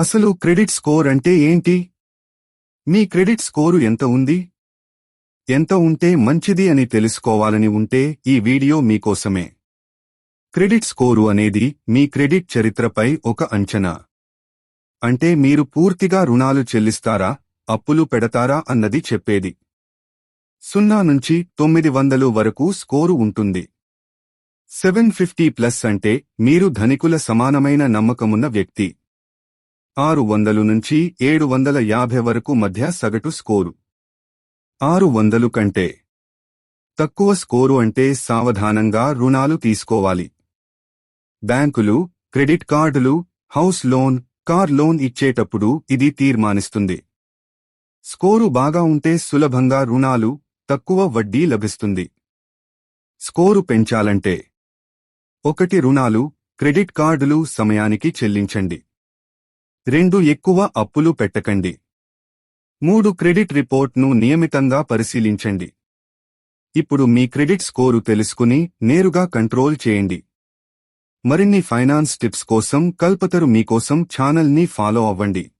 అసలు credit score అంటే ఏంటి? మీ క్రెడిట్ స్కోరు ఎంత ఉంది? ఎంత ఉంటే మంచిది అని తెలుసుకోవాలని ఉంటే ఈ వీడియో మీకోసమే. క్రెడిట్ స్కోరు అనేది మీ క్రెడిట్ చరిత్రపై ఒక అంచనా. అంటే మీరు పూర్తిగా రుణాలు చెల్లిస్తారా అప్పులు పెడతారా అన్నది చెప్పేది. సున్నా నుంచి తొమ్మిది వందలు వరకు స్కోరు ఉంటుంది. సెవెన్ ఫిఫ్టీ ప్లస్ అంటే మీరు ధనికుల సమానమైన నమ్మకమున్న వ్యక్తి. ఆరు వందలు నుంచి ఏడు వందల యాభై వరకు మధ్య సగటు స్కోరు. ఆరు వందలు కంటే తక్కువ స్కోరు అంటే సావధానంగా రుణాలు తీసుకోవాలి. బ్యాంకులు క్రెడిట్ కార్డులు హౌస్ లోన్ కార్ లోన్ ఇచ్చేటప్పుడు ఇది తీర్మానిస్తుంది. స్కోరు బాగా ఉంటే సులభంగా రుణాలు తక్కువ వడ్డీ లభిస్తుంది. స్కోరు పెంచాలంటే ఒకటి రుణాలు క్రెడిట్ కార్డులు సమయానికి చెల్లించండి. రెండు ఎక్కువ అప్పులు పెట్టకండి. మూడు క్రెడిట్ రిపోర్ట్ను నియమితంగా పరిశీలించండి. ఇప్పుడు మీ క్రెడిట్ స్కోరు తెలుసుకుని నేరుగా కంట్రోల్ చేయండి. మరిన్ని ఫైనాన్స్ టిప్స్ కోసం కల్పతరు మీకోసం ఛానల్ని ఫాలో అవ్వండి.